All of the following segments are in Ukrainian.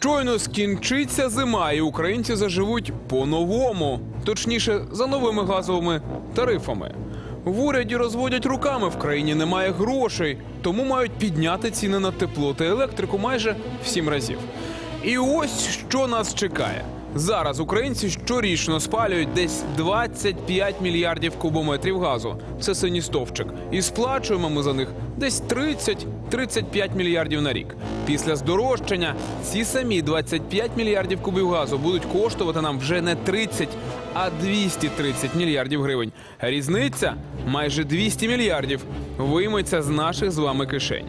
Щойно скінчиться зима, і українці заживуть по-новому, точніше, за новими газовими тарифами. В уряді розводять руками, в країні немає грошей, тому мають підняти ціни на тепло та електрику майже в сім разів. І ось що нас чекає. Зараз українці щорічно спалюють десь 25 мільярдів кубометрів газу. Це синій стовпчик. І сплачуємо ми за них десь 30-35 мільярдів на рік. Після здорожчання ці самі 25 мільярдів кубів газу будуть коштувати нам вже не 30, а 230 мільярдів гривень. Різниця майже 200 мільярдів вийметься з наших з вами кишень.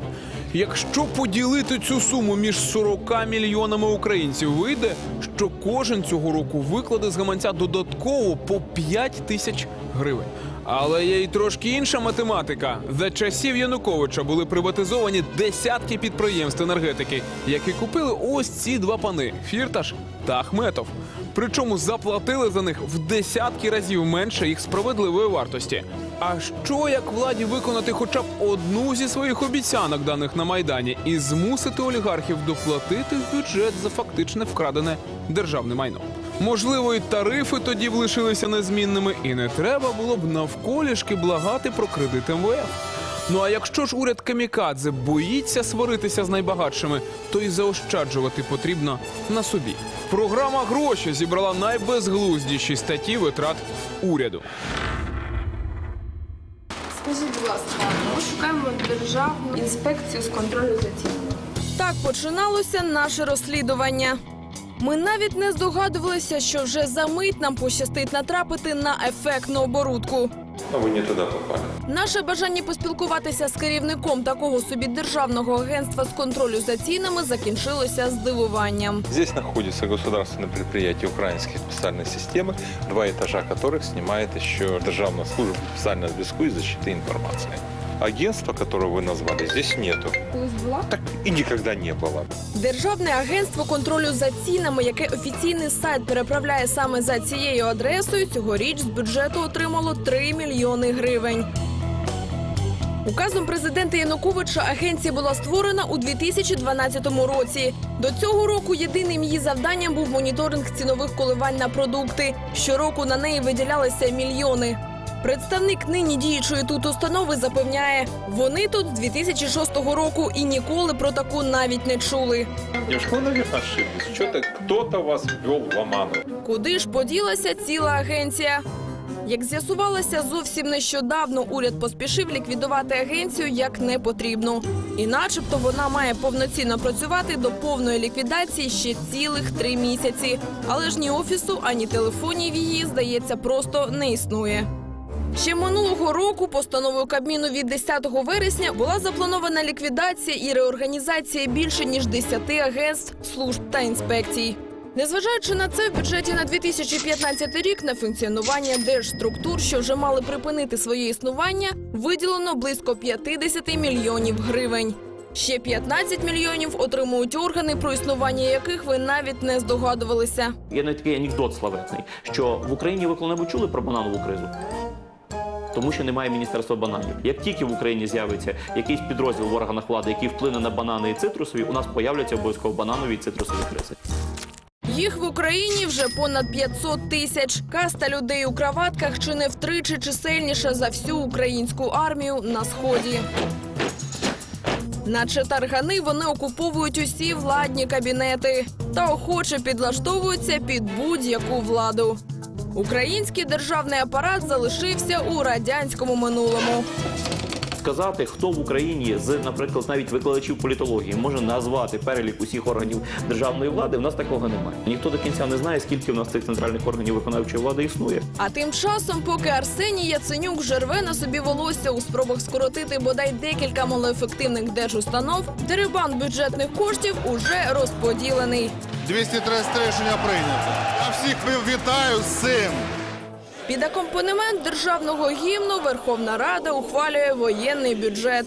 Якщо поділити цю суму між 40 мільйонами українців, вийде, що кожен цього року викладе з гаманця додатково по 5 тисяч гривень. Але є й трошки інша математика. За часів Януковича були приватизовані десятки підприємств енергетики, які купили ось ці два пани Фірташ та Ахметов. Причому заплатили за них в десятки разів менше їх справедливої вартості. А що як владі виконати хоча б одну зі своїх обіцянок, даних на майдані, і змусити олігархів доплатити в бюджет за фактичне вкрадене державне майно? Можливо, і тарифи тоді б лишилися незмінними, і не треба було б навколішки благати про кредит МВФ. Ну а якщо ж уряд Камікадзе боїться сваритися з найбагатшими, то і заощаджувати потрібно на собі. Програма гроші зібрала найбезглуздіші статті витрат уряду. Скажіть, будь ласка, ми шукаємо державну інспекцію з контролю за цінами. Так починалося наше розслідування. Ми навіть не здогадувалися, що вже за мить нам пощастить натрапити на ефектну оборудку. Но вы не туда попали. Наше бажання поспілкуватися з керівником такого собі державного агентства з контролю за цінами закінчилося здивуванням. Здесь находится государственное предприятие украинских специальной системы, два этажа которых снимает еще Державная служба специального зв'язку и защиты информации. Агентства, которое вы назвали, здесь нету. Колись була? Так и никогда не было. Державне агентство контролю за цінами, яке офіційний сайт переправляє саме за цією адресою, цьогоріч з бюджету отримало 3 мільйони гривень. Указом президента Януковича агенція була створена у 2012 році. До цього року єдиним її завданням був моніторинг цінових коливань на продукти. Щороку на неї виділялися мільйони. Представник нині діючої тут установи запевняє, вони тут з 2006 року і ніколи про таку навіть не чули. Вы, наверное, ошиблись. Что-то кто-то вас ввел в оману. Куди ж поділася ціла агенція? Як з'ясувалося, зовсім нещодавно уряд поспішив ліквідувати агенцію як не потрібно. І начебто вона має повноцінно працювати до повної ліквідації ще цілих три місяці. Але ж ні офісу, ані телефонів її, здається, просто не існує. Ще минулого року постановою Кабміну від 10 вересня була запланована ліквідація і реорганізація більше ніж 10 агентств, служб та інспекцій. Незважаючи на це, в бюджеті на 2015 рік на функціонування держструктур, що вже мали припинити своє існування, виділено близько 50 мільйонів гривень. Ще 15 мільйонів отримують органи, про існування яких ви навіть не здогадувалися. Є навіть такий анекдот славетний, що в Україні ви коли-небудь чули про бананову кризу? Тому що немає міністерства бананів. Як тільки в Україні з'явиться якийсь підрозділ в органах влади, який вплине на банани і цитрусові, у нас появляться обов'язково бананові і цитрусові кризи. Їх в Україні вже понад 500 тисяч. Каста людей у краватках чи не втричі чисельніша за всю українську армію на сході. Наче таргани вони окуповують усі владні кабінети та охоче підлаштовуються під будь-яку владу. Український державний апарат залишився у радянському минулому. Сказати, хто в Україні з, наприклад, навіть викладачів політології може назвати перелік усіх органів державної влади, в нас такого немає. Ніхто до кінця не знає, скільки в нас цих центральних органів виконавчої влади існує. А тим часом, поки Арсеній Яценюк вже рве на собі волосся у спробах скоротити бодай декілька малоефективних держустанов, дерибан бюджетних коштів уже розподілений. 233 рішення прийнято. Я всіх вітаю з цим. Під акомпанемент державного гімну Верховна Рада ухвалює воєнний бюджет.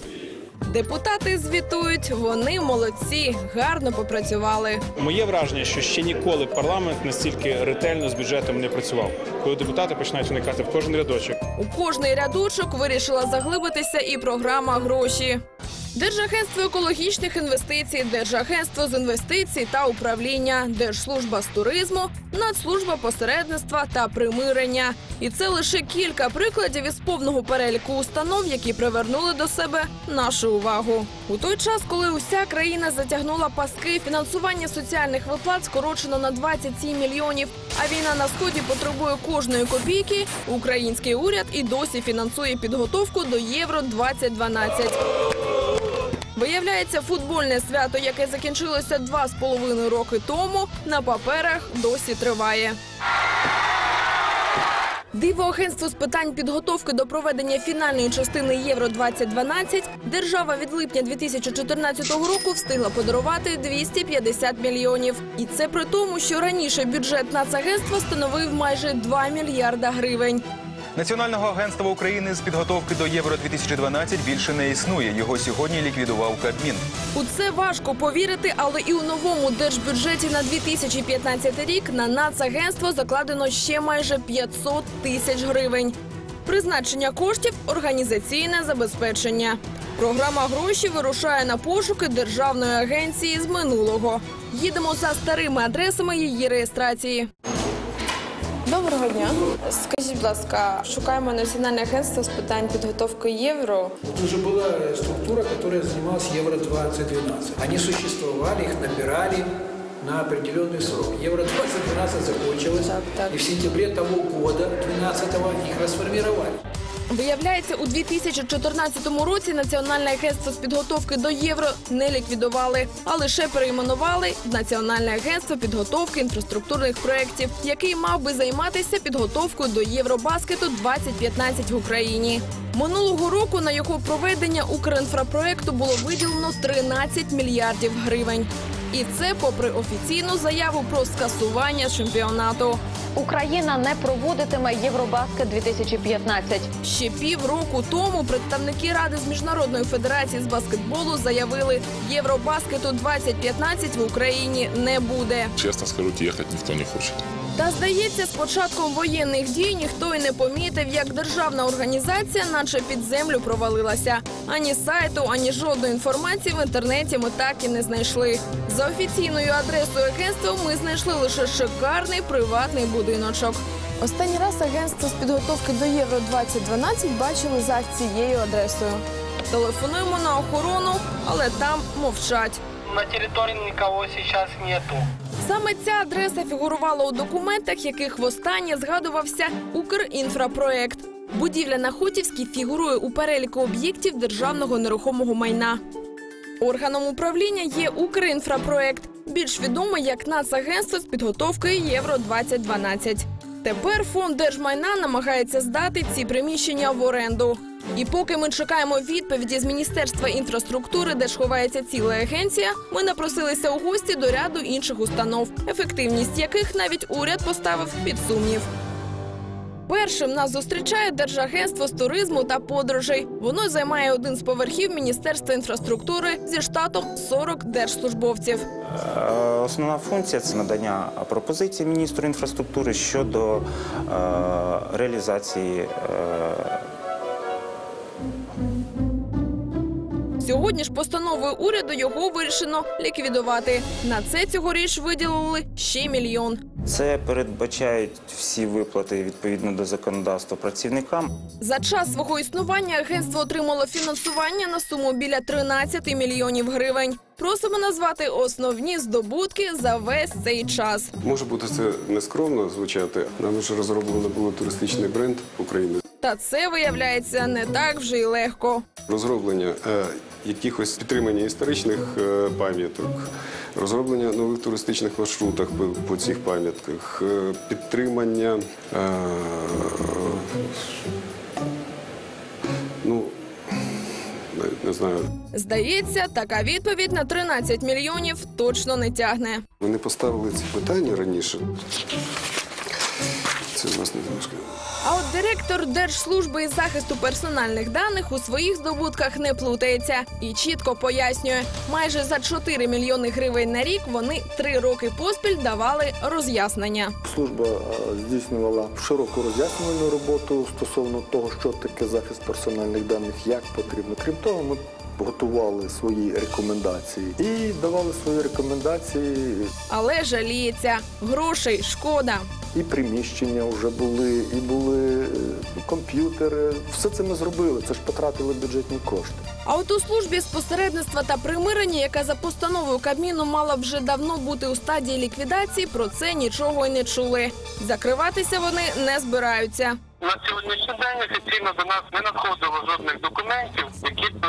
Депутати звітують, вони молодці, гарно попрацювали. Моє враження, що ще ніколи парламент настільки ретельно з бюджетом не працював, коли депутати починають уникати в кожен рядочок. У кожний рядочок вирішила заглибитися і програма гроші. Держагентство екологічних інвестицій, Держагентство з інвестицій та управління, Держслужба з туризму, Нацслужба посередництва та примирення. І це лише кілька прикладів із повного переліку установ, які привернули до себе нашу увагу. У той час, коли уся країна затягнула паски, фінансування соціальних виплат скорочено на 27 мільйонів. А війна на сході потребує кожної копійки. Український уряд і досі фінансує підготовку до Євро 2012 Виявляється, футбольне свято, яке закінчилося два з половиною роки тому, на паперах досі триває. Диво агентство з питань підготовки до проведення фінальної частини Євро 2012 держава від липня 2014 року встигла подарувати 250 мільйонів. І це при тому, що раніше бюджет нацагентства становив майже 2 мільярда гривень. Національного агентства України з підготовки до Євро 2012 більше не існує. Його сьогодні ліквідував Кабмін. У це важко повірити, але і у новому держбюджеті на 2015 рік на нацагентство закладено ще майже 500 тисяч гривень. Призначення коштів організаційне забезпечення. Програма гроші вирушає на пошуки державної агенції з минулого. Їдемо за старими адресами її реєстрації. Доброго дня. Скажіть, будь ласка, шукаємо національне агентство з питань підготовки євро. Это уже была структура, которая занималась Евро-2012. Они существовали, их набирали на определенный срок. Евро-2012 закончилось, Так, так. и в сентябре того года, 12-го, их расформировали. Виявляється, у 2014 році Національне агентство з підготовки до євро не ліквідували, а лише перейменували в Національне агентство підготовки інфраструктурних проєктів, який мав би займатися підготовкою до Євробаскету 2015 в Україні. Минулого року на його проведення Укрінфропроекту було виділено 13 мільярдів гривень. І це попри офіційну заяву про скасування чемпіонату. Україна не проводитиме Євробаскет 2015. Ще півроку тому представники ради з міжнародної федерації з баскетболу заявили, Євробаскету 2015 в Україні не буде. Чесно скажу, їхати ніхто не хочет. Та здається, з початком воєнних дій ніхто й не помітив, як державна організація, наче під землю провалилася. Ані сайту, ані жодної інформації в інтернеті ми так і не знайшли. За офіційною адресою агентства ми знайшли лише шикарний приватний будиночок. Останній раз агентство з підготовки до Євро 2012 бачили за цією адресою. Телефонуємо на охорону, але там мовчать. На территории никого сейчас нету. Саме ця адреса фігурувала у документах, яких востаннє згадувався Укрінфрапроект. Будівля на Хотівській фігурує у переліку об'єктів державного нерухомого майна. Органом управління є Укрінфрапроект, більш відомий як Нацагентство з підготовки Євро 2012 Тепер фонд держмайна намагається здати ці приміщення в оренду. І поки ми чекаємо відповіді з міністерства інфраструктури, де ж ховається ціла агенція, ми напросилися у гості до ряду інших установ, ефективність яких навіть уряд поставив під сумнів. Першим нас зустрічає Держагентство з туризму та подорожей. Воно займає один з поверхів Міністерства інфраструктури зі штатом 40 держслужбовців. Е, Основна функція це надання пропозицій міністру інфраструктури щодо е, реалізації е, Сьогодні ж постановою уряду його вирішено ліквідувати. На це цьогоріч виділили ще мільйон. Це передбачають всі виплати відповідно до законодавства працівникам. За час свого існування агентство отримало фінансування на суму біля 13 мільйонів гривень. Просимо назвати основні здобутки за весь цей час. Може бути це нескромно звучати. Нам вже розроблено було туристичний бренд України. Та це виявляється не так вже й легко. Розроблення е, якихось підтримання історичних е, пам'яток, розроблення нових туристичних маршрутах по, по цих пам'ятках, е, підтримання. Е, ну, не знаю. Здається, така відповідь на 13 мільйонів точно не тягне. Вони поставили ці питання раніше. Це власне трошки. А от директор Держслужби із захисту персональних даних у своїх здобутках не плутається і чітко пояснює, майже за 4 мільйони гривень на рік вони три роки поспіль давали роз'яснення. Служба е, здійснювала широку роз'яснювальну роботу стосовно того, що таке захист персональних даних, як потрібно. Крім того, ми готували свої рекомендації і давали свої рекомендації. Але жаліється. Грошей шкода. І приміщення вже були, і були е, комп'ютери. Все це ми зробили. Це ж потратили бюджетні кошти. А от у службі з посередництва та примирення, яка за постановою Кабміну мала вже давно бути у стадії ліквідації, про це нічого й не чули. Закриватися вони не збираються. На сьогоднішній день офіційно до нас не надходило жодних документів, які б е,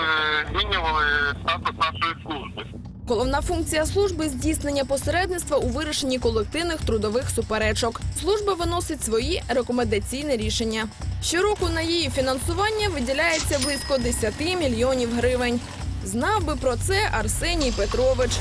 змінювали статус нашої служби. Головна функція служби здійснення посередництва у вирішенні колективних трудових суперечок. Служба виносить свої рекомендаційні рішення. Щороку на її фінансування виділяється близько 10 мільйонів гривень. Знав би про це Арсеній Петрович.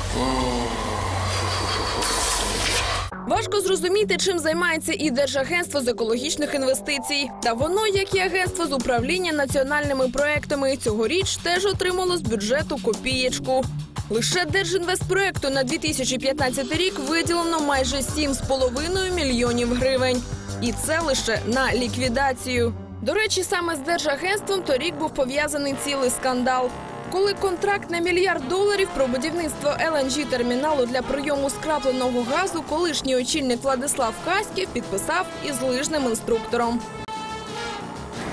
Важко зрозуміти, чим займається і Держагентство з екологічних інвестицій. Та воно, як і агентство з управління національними проектами, цьогоріч теж отримало з бюджету копієчку. Лише Держінвестпроекту на 2015 рік виділено майже 7,5 мільйонів гривень. І це лише на ліквідацію. До речі, саме з Держагентством торік був пов'язаний цілий скандал. Коли контракт на мільярд доларів про будівництво lng терміналу для прийому скрапленого газу колишній очільник Владислав Каськів підписав із лижним інструктором.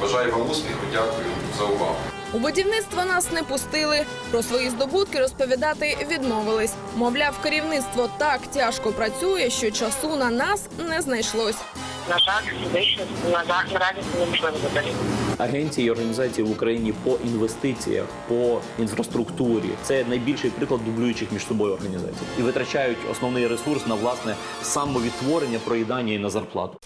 Бажаю вам успіху, дякую за увагу. У будівництво нас не пустили. Про свої здобутки розповідати відмовились. Мовляв, керівництво так тяжко працює, що часу на нас не знайшлось. На жаль, фізично наразі це неможливо задовільнити. Агенції і організації в Україні по інвестиціях, по інфраструктурі це найбільший приклад дублюючих між собою організацій і витрачають основний ресурс на власне самовідтворення, проїдання і на зарплату.